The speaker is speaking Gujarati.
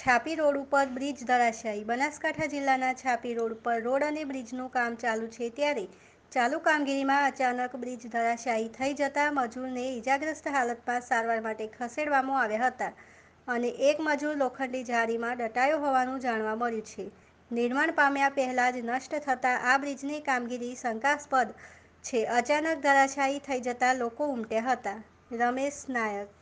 છાપી રોડ ઉપર બ્રિજ ધરાશાયી. બનાસકાંઠા જિલ્લાના છાપી રોડ પર રોડ અને બ્રિજનું કામ ચાલુ છે ત્યારે ચાલુ કામગીરીમાં અચાનક બ્રિજ ધરાશાયી થઈ જતા મજૂરને ઇજાગ્રસ્ત હાલતમાં સારવાર માટે ખસેડવામાં આવ્યા હતા અને એક મજૂર લોખંડી જાળીમાં દટાયો હોવાનું જાણવા મળ્યું છે. નિર્માણ પામ્યા પહેલાં જ નષ્ટ થતા આ બ્રિજની કામગીરી શંકાસ્પદ છે. અચાનક ધરાશાયી થઈ જતા લોકો ઉમટ્યા હતા. રમેશ નાયક